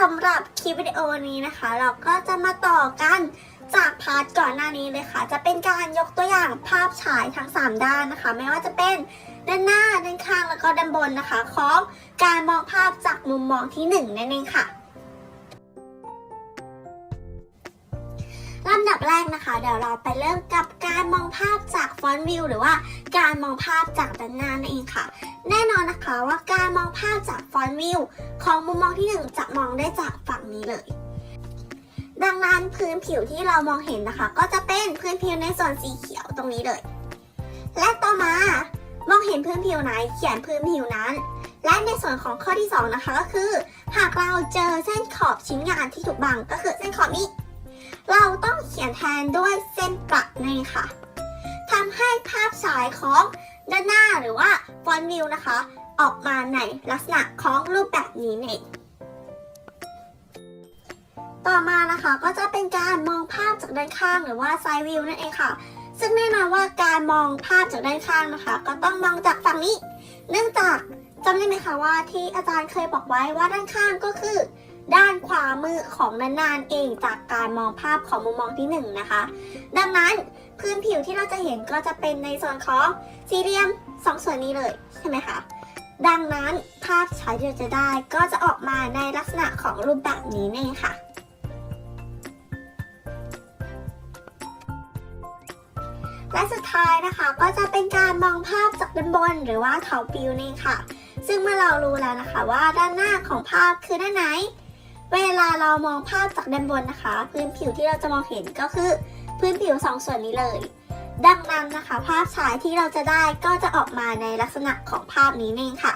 สำหรับคลิปวิดีโอนี้นะคะ เราก็จะมาต่อกันจากพาร์ทก่อนหน้านี้เลยค่ะ จะเป็นการยกตัวอย่างภาพฉายทั้ง 3 ด้านนะคะ ไม่ว่าจะเป็นด้านหน้าด้านข้างแล้วก็ด้านบนนะคะ ของการมองภาพจากมุมมองที่ 1 นั่นเองค่ะ ลำดับแรกนะคะ เดี๋ยวเราไปเริ่มกับการมองภาพจากฟอนต์วิวหรือว่าการมองภาพจากด้านหน้านั่นเองค่ะ แน่นอนนะคะว่าการมองภาพจากฟอนต์วิวของมุมมองที่ 1 จะมองได้จากฝั่งนี้เลย ดังนั้นพื้นผิวที่เรามองเห็นนะคะ ก็จะเป็นพื้นผิวในส่วนสีเขียวตรงนี้เลย และต่อมามองเห็นพื้นผิวไหนเขียนพื้นผิวนั้น และในส่วนของข้อที่ 2 นะคะก็คือ หากเราเจอเส้นขอบชิ้นงานที่ถูกบังก็คือเส้นขอบนี้ เราต้องเขียนแทนด้วยเส้นกลับนั่ค่ะทำให้ภาพฉายของด้านหน้าหรือว่าฟอนต์วิวนะคะ ออกมาในลักษณะของรูปแบบนี้นั่นเองต่อมานะคะก็จะเป็นการมองภาพจากด้านข้างหรือว่าไซด์วิวนั่นเองค่ะ ซึ่งแน่นอนว่าการมองภาพจากด้านข้างนะคะ ก็ต้องมองจากฝั่งนี้ เนื่องจากจำได้ไหมคะว่าที่อาจารย์เคยบอกไว้ว่าด้านข้างก็คือ ด้านขวามือของนานๆเองจากการมองภาพของมุมมองที่หนึ่งนะคะ ดังนั้นพื้นผิวที่เราจะเห็นก็จะเป็นในส่วนของสี่เหลี่ยมสองส่วนนี้เลยใช่ไหมคะดังนั้นภาพฉายที่เราจะได้ก็จะออกมาในลักษณะของรูปแบบนี้นั่นเองค่ะ และสุดท้ายนะคะก็จะเป็นการมองภาพจากด้านบนหรือว่าเขาปิวนี่ค่ะ ซึ่งเมื่อเรารู้แล้วนะคะว่าด้านหน้าของภาพคือด้านไหน เวลาเรามองภาพจากด้านบนนะคะ พื้นผิวที่เราจะมองเห็นก็คือ พื้นผิวสองส่วนนี้เลย ดังนั้นนะคะ ภาพฉายที่เราจะได้ก็จะออกมาในลักษณะของภาพนี้เองค่ะ